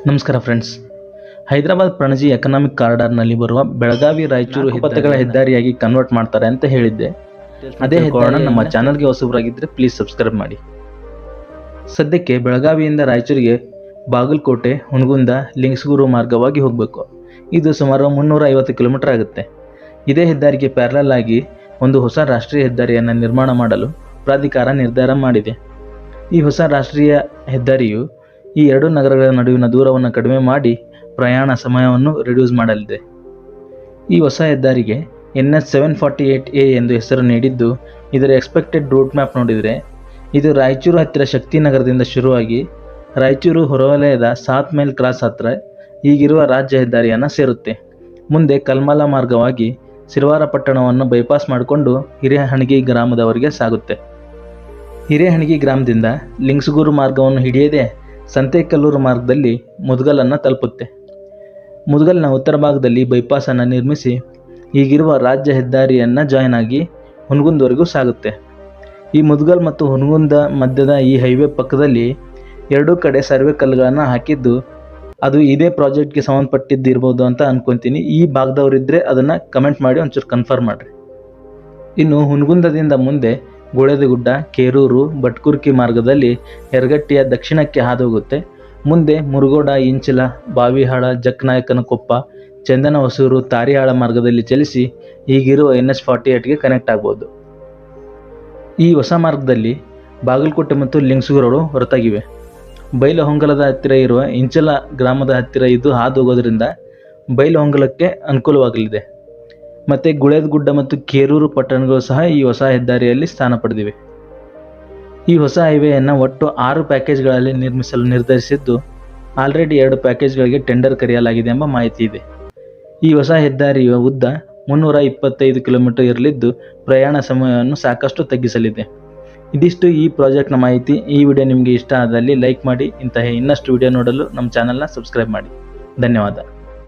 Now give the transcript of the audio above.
ನಮಸ್ಕಾರ friends Hyderabad Panaji economic ಕಾರಿಡಾರ್ನಲ್ಲಿ ಬರುವ ಬೆಳಗಾವಿ ರಾಯಚೂರು ಹೆದ್ದಾರಿಗಳ ಹೆದ್ದಾರಿಯಾಗಿ ಕನ್ವರ್ಟ್ ಮಾಡ್ತಾರೆ ಅಂತ ಹೇಳಿದ್ದೆ. ಅದೇ ಹೆದ್ದಾರಿ ನಮ್ಮ ಚಾನಲ್ಗೆ ಹೊಸಬರಾಗಿದ್ದರೆ ಪ್ಲೀಸ್ ಸಬ್ಸ್ಕ್ರೈಬ್ ಮಾಡಿ. ಸದ್ಯಕ್ಕೆ ಬೆಳಗಾವಿಯಿಂದ ರಾಯಚೂರಿಗೆ ಬಾಗಲಕೋಟೆ ಹುಣಗುಂದ ಲಿಂಗ್ಸ್ಗೂರು ಮಾರ್ಗವಾಗಿ ಹೋಗಬೇಕು. ಇದು ಸುಮಾರು ಮುನ್ನೂರ ಐವತ್ತು ಕಿಲೋಮೀಟರ್ ಆಗುತ್ತೆ. ಇದೇ ಹೆದ್ದಾರಿಗೆ ಪ್ಯಾರಲಲ್ ಆಗಿ ಒಂದು ಹೊಸ ರಾಷ್ಟ್ರೀಯ ಹೆದ್ದಾರಿಯನ್ನು ನಿರ್ಮಾಣ ಮಾಡಲು ಪ್ರಾಧಿಕಾರ ನಿರ್ಧಾರ ಮಾಡಿದೆ. ಈ ಹೊಸ ರಾಷ್ಟ್ರೀಯ ಹೆದ್ದಾರಿಯು ಈ ಎರಡು ನಗರಗಳ ನಡುವಿನ ದೂರವನ್ನು ಕಡಿಮೆ ಮಾಡಿ ಪ್ರಯಾಣ ಸಮಯವನ್ನು ರಿಡ್ಯೂಸ್ ಮಾಡಲಿದೆ. ಈ ಹೊಸ ಹೆದ್ದಾರಿಗೆ N S seven forty eight A ಎಂದು ಹೆಸರು ನೀಡಿದ್ದು, ಇದರ ಎಕ್ಸ್ಪೆಕ್ಟೆಡ್ ರೂಟ್ ಮ್ಯಾಪ್ ನೋಡಿದರೆ, ಇದು ರಾಯಚೂರು ಹತ್ತಿರ ಶಕ್ತಿನಗರದಿಂದ ಶುರುವಾಗಿ ರಾಯಚೂರು ಹೊರವಲಯದ ಸಾತ್ ಮೈಲ್ ಕ್ರಾಸ್ ಹತ್ರ ಈಗಿರುವ ರಾಜ್ಯ ಹೆದ್ದಾರಿಯನ್ನು ಸೇರುತ್ತೆ. ಮುಂದೆ ಕಲ್ಮಲ ಮಾರ್ಗವಾಗಿ ಸಿರ್ವಾರಪಟ್ಟಣವನ್ನು ಬೈಪಾಸ್ ಮಾಡಿಕೊಂಡು ಹಿರೇಹಣಗಿ ಗ್ರಾಮದವರೆಗೆ ಸಾಗುತ್ತೆ. ಹಿರೇಹಣಗಿ ಗ್ರಾಮದಿಂದ ಲಿಂಗ್ಸಗೂರು ಮಾರ್ಗವನ್ನು ಹಿಡಿಯದೆ ಸಂತೆಕಲ್ಲೂರು ಮಾರ್ಗದಲ್ಲಿ ಮುದ್ಗಲನ್ನು ತಲುಪುತ್ತೆ. ಮುದ್ಗಲ್ನ ಉತ್ತರ ಭಾಗದಲ್ಲಿ ಬೈಪಾಸನ್ನು ನಿರ್ಮಿಸಿ, ಈಗಿರುವ ರಾಜ್ಯ ಹೆದ್ದಾರಿಯನ್ನು ಜಾಯ್ನ್ ಆಗಿ ಹುನಗುಂದವರೆಗೂ ಸಾಗುತ್ತೆ. ಈ ಮುದ್ಗಲ್ ಮತ್ತು ಹುನಗುಂದ ಮಧ್ಯದ ಈ ಹೈವೇ ಪಕ್ಕದಲ್ಲಿ ಎರಡೂ ಕಡೆ ಸರ್ವೆ ಕಲ್ಲುಗಳನ್ನು ಹಾಕಿದ್ದು, ಅದು ಇದೇ ಪ್ರಾಜೆಕ್ಟ್ಗೆ ಸಂಬಂಧಪಟ್ಟಿದ್ದಿರ್ಬೋದು ಅಂತ ಅನ್ಕೊತೀನಿ. ಈ ಭಾಗದವರಿದ್ದರೆ ಅದನ್ನು ಕಮೆಂಟ್ ಮಾಡಿ ಒಂಚೂರು ಕನ್ಫರ್ಮ್ ಮಾಡಿರಿ. ಇನ್ನು ಹುನಗುಂದದಿಂದ ಮುಂದೆ ಗುಳೇದಗುಡ್ಡ ಕೇರೂರು ಬಟ್ಕುರ್ಕಿ ಮಾರ್ಗದಲ್ಲಿ ಯರಗಟ್ಟಿಯ ದಕ್ಷಿಣಕ್ಕೆ ಹಾದುಹೋಗುತ್ತೆ. ಮುಂದೆ ಮುರುಗೋಡ, ಇಂಚಲ, ಬಾವಿಹಾಳ ಜಕ್ನಾಯಕನಕೊಪ್ಪ ಚಂದನ ಹೊಸೂರು ತಾರಿಹಾಳ ಮಾರ್ಗದಲ್ಲಿ ಚಲಿಸಿ ಈಗಿರುವ ಎನ್ ಎಸ್ ಫಾರ್ಟಿ ಏಟ್ಗೆ ಕನೆಕ್ಟ್ ಆಗ್ಬೋದು. ಈ ಹೊಸ ಮಾರ್ಗದಲ್ಲಿ ಬಾಗಲಕೋಟೆ ಮತ್ತು ಲಿಂಗ್ಸೂರು ಹೊರತಾಗಿವೆ. ಬೈಲಹೊಂಗಲದ ಹತ್ತಿರ ಇರುವ ಇಂಚಲ ಗ್ರಾಮದ ಹತ್ತಿರ ಇದು ಹಾದು ಹೋಗೋದ್ರಿಂದ ಬೈಲಹೊಂಗಲಕ್ಕೆ ಅನುಕೂಲವಾಗಲಿದೆ. ಮತ್ತು ಗುಳೇದಗುಡ್ಡ ಮತ್ತು ಕೇರೂರು ಪಟ್ಟಣಗಳು ಸಹ ಈ ಹೊಸ ಹೆದ್ದಾರಿಯಲ್ಲಿ ಸ್ಥಾನ ಪಡೆದಿವೆ. ಈ ಹೊಸ ಹೈವೇಯನ್ನು ಒಟ್ಟು ಆರು ಪ್ಯಾಕೇಜ್ಗಳಲ್ಲಿ ನಿರ್ಮಿಸಲು ನಿರ್ಧರಿಸಿದ್ದು, ಆಲ್ರೆಡಿ ಎರಡು ಪ್ಯಾಕೇಜ್ಗಳಿಗೆ ಟೆಂಡರ್ ಕರೆಯಲಾಗಿದೆ ಎಂಬ ಮಾಹಿತಿ ಇದೆ. ಈ ಹೊಸ ಹೆದ್ದಾರಿಯ ಉದ್ದ ಮುನ್ನೂರ ಇಪ್ಪತ್ತೈದು ಕಿಲೋಮೀಟರ್ ಇರಲಿದ್ದು, ಪ್ರಯಾಣ ಸಮಯವನ್ನು ಸಾಕಷ್ಟು ತಗ್ಗಿಸಲಿದೆ. ಇದಿಷ್ಟು ಈ ಪ್ರಾಜೆಕ್ಟ್ನ ಮಾಹಿತಿ. ಈ ವಿಡಿಯೋ ನಿಮಗೆ ಇಷ್ಟ ಆದಲ್ಲಿ ಲೈಕ್ ಮಾಡಿ. ಇಂತಹ ಇನ್ನಷ್ಟು ವಿಡಿಯೋ ನೋಡಲು ನಮ್ಮ ಚಾನಲ್ನ ಸಬ್ಸ್ಕ್ರೈಬ್ ಮಾಡಿ. ಧನ್ಯವಾದ.